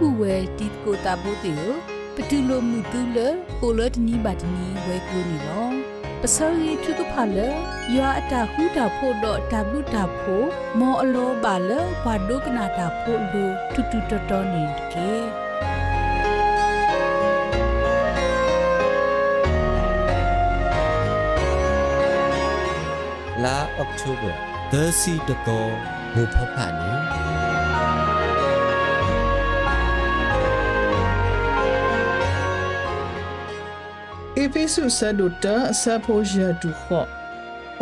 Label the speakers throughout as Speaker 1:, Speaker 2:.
Speaker 1: ပူဝဲတီကိုတာဘိုတေယပတူလိုမှုတူလကိုလတနီဘတ်နီဝဲကူနီလောပစောရီထုကဖလယွာအတာခုတာဖို့တော့တဘလူတာဖို့မောအလောပါလဘာဒုကနာတာဖို့လူတူတူတော်တော်နေကေ
Speaker 2: လာအောက်တိုဘာဒေစီတကောမူဖဖာနီ
Speaker 3: အေဖေဆုဆဒုတဆပ်ဖို့ရတူခော့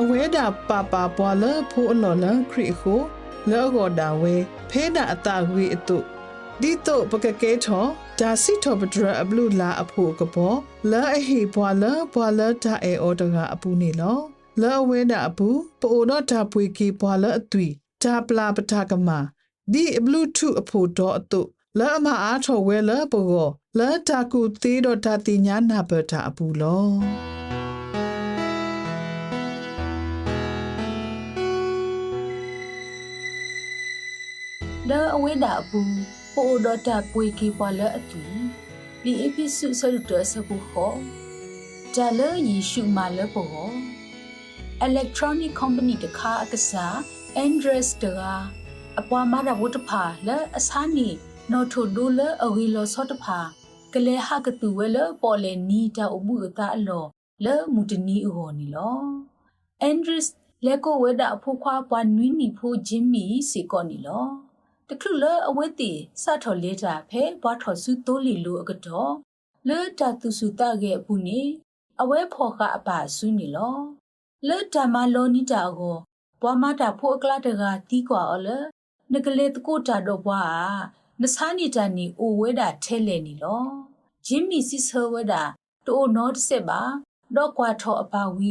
Speaker 3: အဝဲတာပါပါပွာလဖို့အလော်လခရီခိုလောဂောဒါဝဲဖဲတာအတာဝေအတုဒီတော့ပကကဲထောဒါစီထောပဒရအဘလူလာအဖို့ကဘောလာအဟေပွာလပွာလတာအေအော်တကအပူနေလောလာအဝဲတာအပူပိုတော့တာပွေကီပွာလအသွီဒါပလာပတာကမာဒီအဘလူထုအဖို့တော့အတုလာအမအားထောဝဲလာပိုကောလာတာကူသေးတော့တာတိညာနာပတာအပူလော
Speaker 1: ဒါအဝဲတာပူပိုဒတာပွေကီပွာလအတူဒီအပိစုဆရုတဆကူခောဒါလယေရှုမာလဘော electronic company တခါအကစား Andres တကအပွားမရဝတ်တဖာလအစားနီနော်ထိုဒိုလအဝီလောစောတဖာ ကလေဟကတူဝဲလပေါ်လေနီတာအမှုအတာအလောလဲမူတနီအဟောနီလော Andres လက်ကိုဝဲတာအဖို့ခွားပွားနွီးနီဖို့ဂျင်းမီစေကောနီလောတခုလအဝဲတီစထော်လေးတာဖဲဘွားထော်စုတိုးလီလိုအကတော့လေတာသူစုတခဲ့အပူနေအဝဲဖော်ကအပါဆူးနေလောလေတာမလောနီတာကိုဘွားမတာဖို့အကလာတကတီးကွာအော်လေနကလေတကိုတာတော့ဘွားနဆာနီတာနီအိုဝဲတာထဲလေနီလော ဂျင်းမီစစ်ဆဝဲတာတိုးနော့ဆက်ပါတော့ကွာထော်အပါဝီ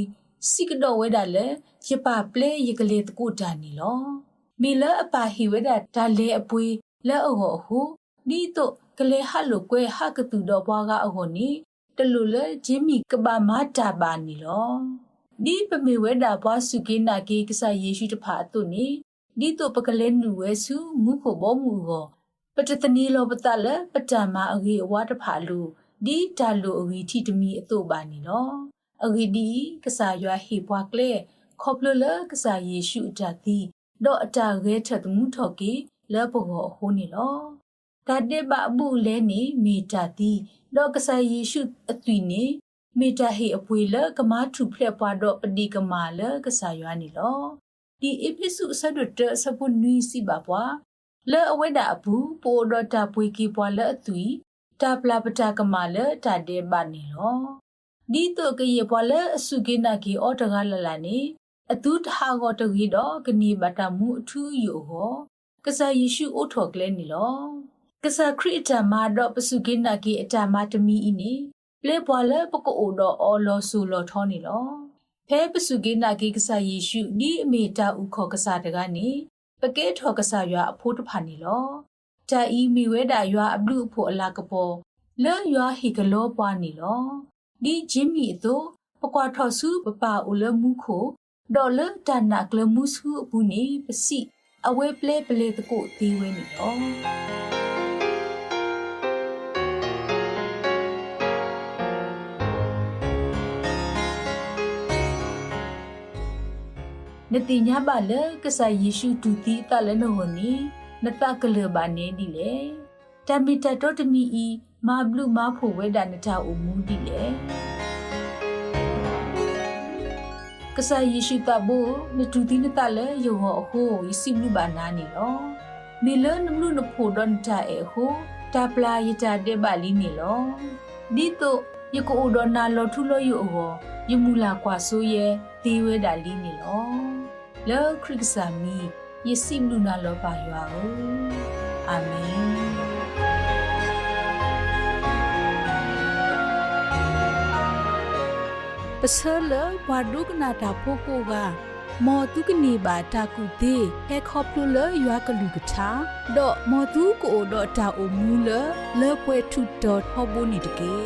Speaker 1: စိကတော့ဝဲတာလေရပါပလေရကလေးတကိုတာနီလောမီလအပါဟီဝဒဒါလေအပွေလက်အောဟုဒီတော့ကလေဟလိုကွဲဟကတူတော့ဘွားကအဟိုနီတလူလေဂျင်းမီကဘာမတာပါနီလောဒီပမေဝဒဘွားစုကိနာကေကဆာယေရှုတဖာတုနီဒီတော့ပကလဲနူဝဲစုမုခိုဘောမူကို ပတတနီလောပတလပတမအဂေအဝါတဖာလူဒီတာလူအဂီထီတမီအတုပါနီလောအဂီဒီကဆာယွာဟေဘွားကလေခေါပလလကဆာယေရှုတတိဒေါ်အတာရဲထက်မှုထော်ကီလဲဘောဟိုးနေလောဒါတေဘအဘူးလဲနေမိတာတီဒေါ်ကဆာယေရှုအသွီနေမိတာဟေအပွေလကမာထုဖလက်ပွားတော့ပတိကမာလကဆာရွာနေလောဒီအပိစုဆဒတ်ဆပုနွီစီပါပွား လဲအဝဲတာအဘူးပိုဒေါ်တာပွေကီပွားလဲအသွီတာပလာပတာကမာလတာတေဘနေလောဒီတော့ကရေပွားလဲအစုကိနာကီအော်တကလလာနေအတူတဟာကိုတဝီတော့ကနိဘတာမှုအထူးယူဟောကဆာယေရှုအိုထော်ကလဲနီလောကဆာခရစ်တမာတော့ပစုကိနာကီအတမတမီအင်းနီပလေပွာလဲပကိုတော့အော်လောဆူလောထောနီလောဖဲပစုကိနာကီကဆာယေရှုဒီအမေတာဥခောကဆာတကနေ ပကဲထော်ကဆာရွာအဖိုးတဖာနီလောတာအီမီဝဲတာရွာအဘလူအဖို့အလာကပေါ်လဲရွာဟီကလောပွားနီလောဒီဂျင်းမီအတို့ပကွာထော်စုပပဦးလမှုခိုဒေါ်လတနာကလမှုစုဘူးနေပစီအဝဲပလဲပလဲတကိုသေးဝဲနေတော့ နတိညာပါလကဆာယေရှုတူတီတလည်းနော်နီနတကလဘာနေဒီလေတမီတတော်တမီဤမာဘလူမာဖို့ဝဲတာနထအမူဒီလေကဆာယေရှုတဘူနတူတီနတလည်းယောဟအဟိုယစီဘလူဘာနာနီလောမီလနမလူနဖို့ဒွန်တာအေဟိုတာပလာယတာတေဘာလီနီလောဒီတော့ယကိုဒနာလောထုလို့ယောဟယမူလာကွာဆိုရဲသေဝဲတာလီနီလော လောခရစ်စာမီယစီဘလူနာလောပါရွာကိုအာမင်ပစလဝါဒုကနာတာဖိုကိုကမောတုကနေပါတာကုသေးဟဲခေါပလူလရွာကလူကချာဒေါ်မောတုကိုဒေါ်တာအိုမူလလေပွဲထုတော်ဟောဘိုနီတကေ